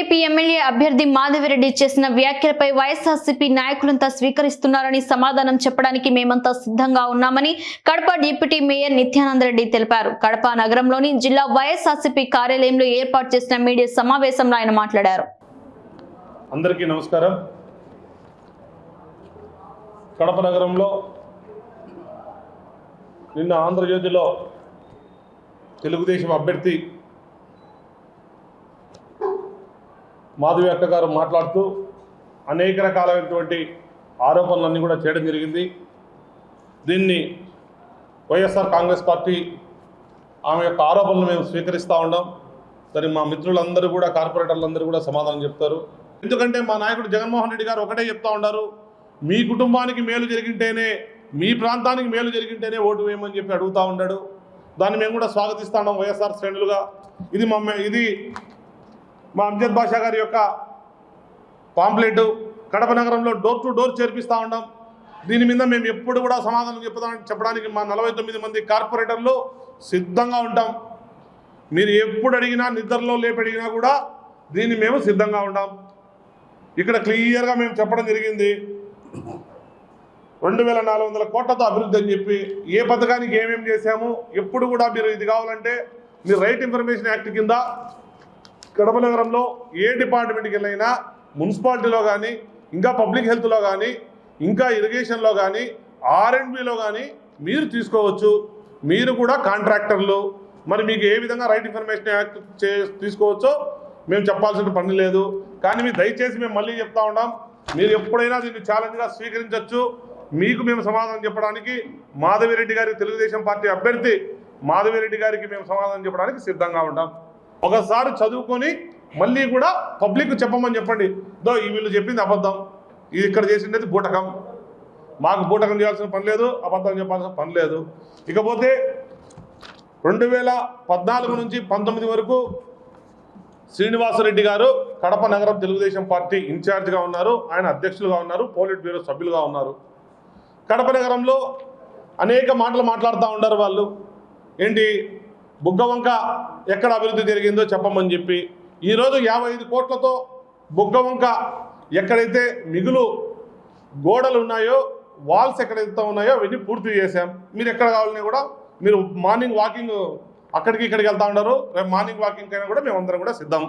TDP MLA అభ్యర్థి మాధవిరెడ్డి చేసిన వ్యాఖ్యలపై వైఎస్ఆర్సీపీ నాయకులంతా స్వీకరిస్తున్నారని సమాధానం చెప్పడానికి మేమంతా సిద్ధంగా ఉన్నామని కడప డిప్యూటీ మేయర్ నిత్యానందరెడ్డి తెలిపారు. కడప నగరంలోని జిల్లా వైఎస్ఆర్సీపీ కార్యాలయంలో ఏర్పాటు చేసిన మీడియా సమావేశంలో ఆయన మాట్లాడారు. అందరికీ నమస్కారం. కడప నగరంలో నిన్న ఆంధ్రజ్యోతిలో తెలుగుదేశం అభ్యర్థి మాధవి అక్క గారు మాట్లాడుతూ అనేక రకాలైనటువంటి ఆరోపణలన్నీ కూడా చేయడం జరిగింది. దీన్ని వైఎస్ఆర్ కాంగ్రెస్ పార్టీ ఆమె యొక్క ఆరోపణలు మేము స్వీకరిస్తూ ఉన్నాం దానికి మా మిత్రులందరూ కూడా కార్పొరేటర్లందరూ కూడా సమాధానం చెప్తారు. ఎందుకంటే మా నాయకుడు జగన్మోహన్ రెడ్డి గారు ఒకటే చెప్తా ఉన్నారు మీ కుటుంబానికి మేలు జరిగింటేనే మీ ప్రాంతానికి మేలు జరిగింటేనే ఓటు వేయమని చెప్పి అడుగుతూ ఉన్నాడు దాన్ని మేము కూడా స్వాగతిస్తా ఉన్నాం వైఎస్ఆర్ శ్రేణులుగా. ఇది మమ్మ ఇది మా అంజద్ బాషా గారి యొక్క పాంప్లెట్ కడప నగరంలో డోర్ టు డోర్ చేర్పిస్తూ ఉన్నాం దీని మీద మేము ఎప్పుడు కూడా సమాధానం చెప్తామని చెప్పడానికి మా నలభై తొమ్మిది మంది కార్పొరేటర్లు సిద్ధంగా ఉంటాం. మీరు ఎప్పుడు అడిగినా నిద్రలో లేపడిగినా కూడా దీన్ని మేము సిద్ధంగా ఉన్నాం ఇక్కడ క్లియర్గా మేము చెప్పడం జరిగింది. రెండు వేల నాలుగు వందల కోట్లతో అభివృద్ధి అని చెప్పి ఏ పథకానికి ఏమేమి చేశాము ఎప్పుడు కూడా మీరు ఇది కావాలంటే మీరు రైట్ ఇన్ఫర్మేషన్ యాక్ట్ కింద కడప నగరంలో ఏ డిపార్ట్మెంట్కి వెళ్ళైనా మున్సిపాలిటీలో కానీ ఇంకా పబ్లిక్ హెల్త్లో కానీ ఇంకా ఇరిగేషన్లో కానీ ఆర్ఎండ్బిలో కానీ మీరు తీసుకోవచ్చు. మీరు కూడా కాంట్రాక్టర్లు. మరి మీకు ఏ విధంగా రైట్ ఇన్ఫర్మేషన్ యాక్ట్ చే తీసుకోవచ్చో మేము చెప్పాల్సిన పని లేదు. కానీ మీరు దయచేసి మేము మళ్ళీ చెప్తా ఉన్నాం. మీరు ఎప్పుడైనా దీన్ని ఛాలెంజ్గా స్వీకరించవచ్చు మీకు మేము సమాధానం చెప్పడానికి మాధవిరెడ్డి గారి తెలుగుదేశం పార్టీ అభ్యర్థి మాధవిరెడ్డి గారికి మేము సమాధానం చెప్పడానికి సిద్ధంగా ఉంటాం. ఒకసారి చదువుకొని మళ్ళీ కూడా పబ్లిక్ చెప్పమని చెప్పండి. దో ఈ వీళ్ళు చెప్పింది అబద్ధం. ఇది ఇక్కడ చేసిండేది బూటకం. మాకు బూటకం చేయాల్సిన పని లేదు అబద్ధం చెప్పాల్సిన పని లేదు. ఇకపోతే రెండు వేల పద్నాలుగు నుంచి పంతొమ్మిది వరకు శ్రీనివాసరెడ్డి గారు కడప నగరం తెలుగుదేశం పార్టీ ఇన్ఛార్జ్గా ఉన్నారు ఆయన అధ్యక్షులుగా ఉన్నారు పోలిట్ బ్యూరో సభ్యులుగా ఉన్నారు. కడప నగరంలో అనేక మాటలు మాట్లాడుతూ ఉన్నారు వాళ్ళు. ఏంటి? బుగ్గవంక ఎక్కడ అభివృద్ధి జరిగిందో చెప్పమని చెప్పి ఈరోజు యాభై ఐదు కోట్లతో బుగ్గవంక ఎక్కడైతే మిగులు గోడలు ఉన్నాయో వాల్స్ ఎక్కడైతే ఉన్నాయో అవన్నీ పూర్తి చేశాం. మీరు ఎక్కడ కావాలని కూడా మీరు మార్నింగ్ వాకింగ్ అక్కడికి ఇక్కడికి వెళ్తా ఉన్నారు రేపు మార్నింగ్ వాకింగ్ అయినా కూడా మేమందరం కూడా సిద్ధం.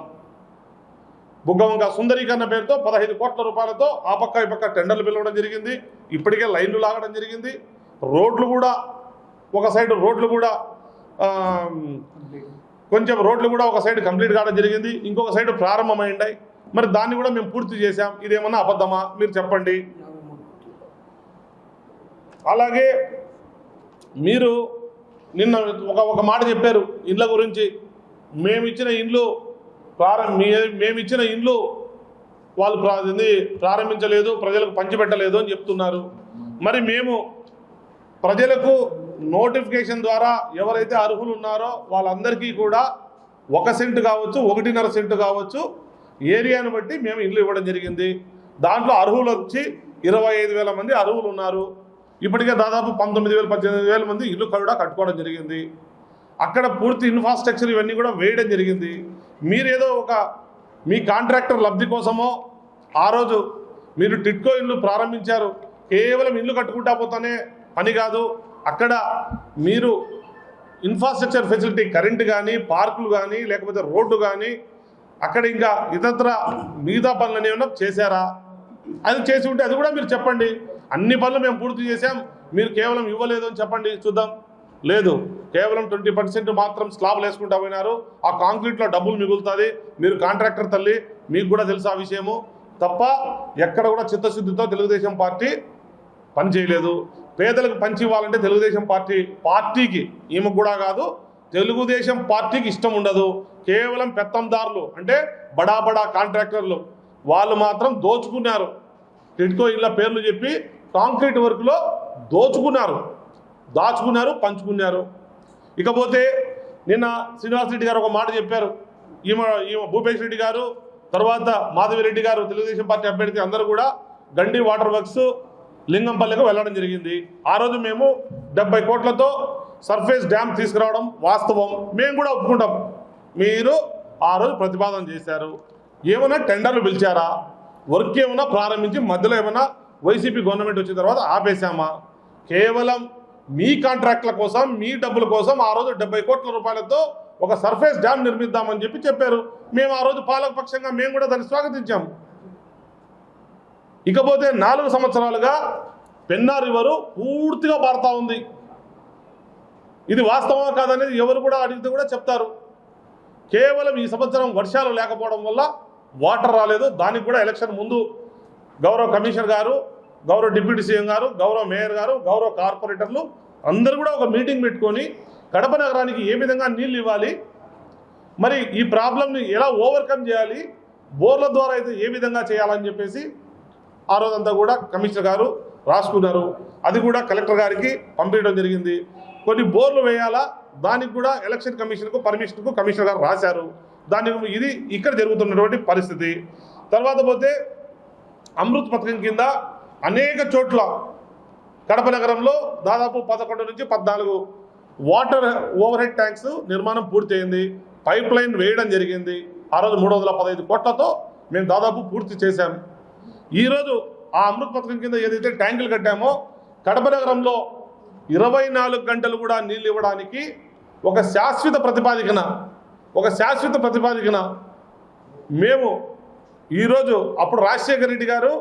బుగ్గవంక సుందరీకరణ పేరుతో పదహైదు కోట్ల రూపాయలతో ఆ పక్క ఈ పక్క టెండర్లు పిలవడం జరిగింది. ఇప్పటికే లైన్లు లాగడం జరిగింది. రోడ్లు కూడా ఒక సైడ్ రోడ్లు కూడా కొంచెం రోడ్లు కూడా ఒక సైడ్ కంప్లీట్ కావడం జరిగింది. ఇంకొక సైడ్ ప్రారంభమైండాయి. మరి దాన్ని కూడా మేము పూర్తి చేశాం. ఇదేమన్నా అబద్ధమా? మీరు చెప్పండి. అలాగే మీరు నిన్న ఒక ఒక మాట చెప్పారు ఇండ్ల గురించి. మేము ఇచ్చిన ఇండ్లు ప్రారంభ మే- ఇండ్లు వాళ్ళు ప్రా ప్రారంభించలేదు ప్రజలకు పంచిపెట్టలేదు అని చెప్తున్నారు. మరి మేము ప్రజలకు నోటిఫికేషన్ ద్వారా ఎవరైతే అర్హులు ఉన్నారో వాళ్ళందరికీ కూడా ఒక సెంట్ కావచ్చు ఒకటిన్నర సెంటు కావచ్చు ఏరియాను బట్టి మేము ఇల్లు ఇవ్వడం జరిగింది. దాంట్లో అర్హులు వచ్చి ఇరవై ఐదు వేల మంది అర్హులు ఉన్నారు. ఇప్పటికే దాదాపు పంతొమ్మిది వేల పద్దెనిమిది వేల మంది ఇల్లు కూడా కట్టుకోవడం జరిగింది. అక్కడ పూర్తి ఇన్ఫ్రాస్ట్రక్చర్ ఇవన్నీ కూడా వేయడం జరిగింది. మీరేదో ఒక మీ కాంట్రాక్టర్ లబ్ధి కోసమో ఆ రోజు మీరు టిట్కో ఇల్లు ప్రారంభించారు. కేవలం ఇల్లు కట్టుకుంటా పోతానే పని కాదు. అక్కడ మీరు ఇన్ఫ్రాస్ట్రక్చర్ ఫెసిలిటీ కరెంటు కానీ పార్కులు కానీ లేకపోతే రోడ్డు కానీ అక్కడ ఇంకా ఇతరత్ర మిగతా పనులు అనేమన్నా చేశారా? అది చేసి ఉంటే అది కూడా మీరు చెప్పండి. అన్ని పనులు మేము పూర్తి చేసాం మీరు కేవలం ఇవ్వలేదు అని చెప్పండి. చూద్దాం. లేదు. కేవలం ట్వంటీ పర్సెంట్ మాత్రం స్లాబ్లు వేసుకుంటా పోయినారు. ఆ కాంక్రీట్లో డబ్బులు మిగులుతుంది. మీరు కాంట్రాక్టర్ తల్లి మీకు కూడా తెలుసు ఆ విషయము. తప్ప ఎక్కడ కూడా చిత్తశుద్ధితో తెలుగుదేశం పార్టీ పని చేయలేదు. పేదలకు పంచి ఇవ్వాలంటే తెలుగుదేశం పార్టీ పార్టీకి ఈమెకు కూడా కాదు తెలుగుదేశం పార్టీకి ఇష్టం ఉండదు. కేవలం పెత్తందారులు అంటే బడా బడా కాంట్రాక్టర్లు వాళ్ళు మాత్రం దోచుకున్నారు. టిడ్కో ఇళ్ళ పేర్లు చెప్పి కాంక్రీట్ వర్క్లో దోచుకున్నారు. దాచుకున్నారు పంచుకున్నారు. ఇకపోతే నిన్న శ్రీనివాస్ రెడ్డి గారు ఒక మాట చెప్పారు. ఈమె ఈమె భూపేష్ రెడ్డి గారు తర్వాత మాధవిరెడ్డి గారు తెలుగుదేశం పార్టీ అభ్యర్థి అందరూ కూడా గండి వాటర్ వర్క్స్ లింగంపల్లికి వెళ్ళడం జరిగింది. ఆ రోజు మేము డెబ్బై కోట్లతో సర్ఫేస్ డ్యామ్ తీసుకురావడం వాస్తవం. మేము కూడా ఒప్పుకుంటాం. మీరు ఆ రోజు ప్రతిపాదన చేశారు. ఏమైనా టెండర్లు పిలిచారా? వర్క్ ఏమైనా ప్రారంభించి మధ్యలో ఏమైనా వైసీపీ గవర్నమెంట్ వచ్చిన తర్వాత ఆపేశామా? కేవలం మీ కాంట్రాక్ట్ల కోసం మీ డబ్బుల కోసం ఆ రోజు డెబ్బై కోట్ల రూపాయలతో ఒక సర్ఫేస్ డ్యామ్ నిర్మిద్దామని చెప్పి చెప్పారు. మేము ఆ రోజు పాలకపక్షంగా మేము కూడా దాన్ని స్వాగతించాం. ఇకపోతే నాలుగు సంవత్సరాలుగా పెన్నా రివరు పూర్తిగా పారుతూ ఉంది. ఇది వాస్తవమా కాదనేది ఎవరు కూడా అడిగితే కూడా చెప్తారు. కేవలం ఈ సంవత్సరం వర్షాలు లేకపోవడం వల్ల వాటర్ రాలేదు. దానికి కూడా ఎలక్షన్ ముందు గౌరవ కమిషనర్ గారు గౌరవ డిప్యూటీ సీఎం గారు గౌరవ మేయర్ గారు గౌరవ కార్పొరేటర్లు అందరూ కూడా ఒక మీటింగ్ పెట్టుకొని కడప నగరానికి ఏ విధంగా నీళ్ళు ఇవ్వాలి మరి ఈ ప్రాబ్లమ్ని ఎలా ఓవర్కమ్ చేయాలి బోర్ల ద్వారా అయితే ఏ విధంగా చేయాలని చెప్పేసి ఆ రోజంతా కూడా కమిషనర్ గారు రాసుకున్నారు. అది కూడా కలెక్టర్ గారికి పంపించడం జరిగింది. కొన్ని బోర్లు వేయాలా? దానికి కూడా ఎలక్షన్ కమిషన్కు పర్మిషన్కు కమిషనర్ గారు రాశారు. దానికి ఇది ఇక్కడ జరుగుతున్నటువంటి పరిస్థితి. తర్వాత పోతే అమృత్ పథకం కింద అనేక చోట్ల కడప నగరంలో దాదాపు పదకొండు నుంచి పద్నాలుగు వాటర్ ఓవర్ హెడ్ ట్యాంక్స్ నిర్మాణం పూర్తయింది. పైప్ లైన్ వేయడం జరిగింది. ఆ రోజు మూడు వందల పదహైదు కోట్లతో మేము దాదాపు పూర్తి చేశాము ఈరోజు ఆ అమృత్ పథకం కింద ఏదైతే ట్యాంకులు కట్టామో కడప నగరంలో ఇరవై నాలుగు గంటలు కూడా నీళ్ళు ఇవ్వడానికి ఒక శాశ్వత ప్రతిపాదికన ఒక శాశ్వత ప్రతిపాదికన మేము ఈరోజు అప్పుడు రాజశేఖర రెడ్డి గారు